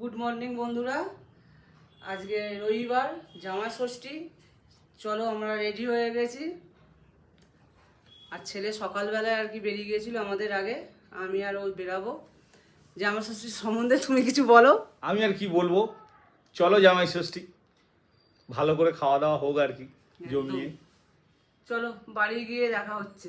Good morning বন্ধুরা। আজকে রবিবার জামাই ষষ্ঠী। চলো আমরা রেডি হয়ে গেছি। আর ছেলে সকালবেলায় আর কি বেরিয়ে গিয়েছিল আমাদের আগে। আমি আর ওই বেরাবো। জামাই ষষ্ঠীর সম্বন্ধে তুমি কিছু বলো। আমি আর কি বলব? চলো জামাই ষষ্ঠী। ভালো করে খাওয়া দাওয়া হোক আর কি জমিয়ে। চলো বাড়ি গিয়ে দেখা হচ্ছে।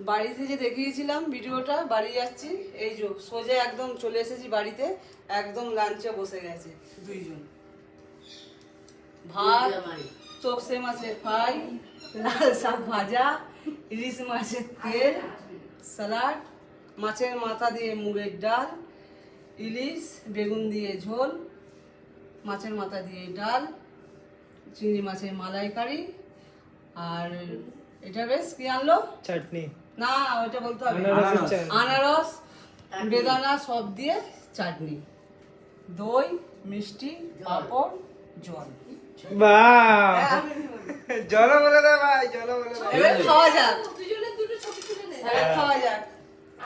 বাড়িতে যে দেখিয়েছিলাম ভিডিওটা বাড়ি যাচ্ছি। এই যে সোজা একদম চলে এসেছি বাড়িতে একদম লাঞ্চে বসে গেছে। দুইজন। ভাত তোপসে মাছের ফ্রাই লাল শাক ভাজা ইলিশ মাছের তেল স্যালাড মাছের মাথা দিয়ে মুগের ডাল ইলিশ বেগুন দিয়ে ঝোল মাছের মাথা দিয়ে ডাল চিংড়ি মাছের মালাইকারি আর এটা বেশ কি আনলো? চাটনি। না ওইটা বলতে হবে। আনারস বেদানা সব দিয়ে চাটনি। দই মিষ্টি পাপড় জল। হ্যাঁ, জল বলে দে ভাই জল বলে দে। খাওয়া যাক। খাওয়া যাক।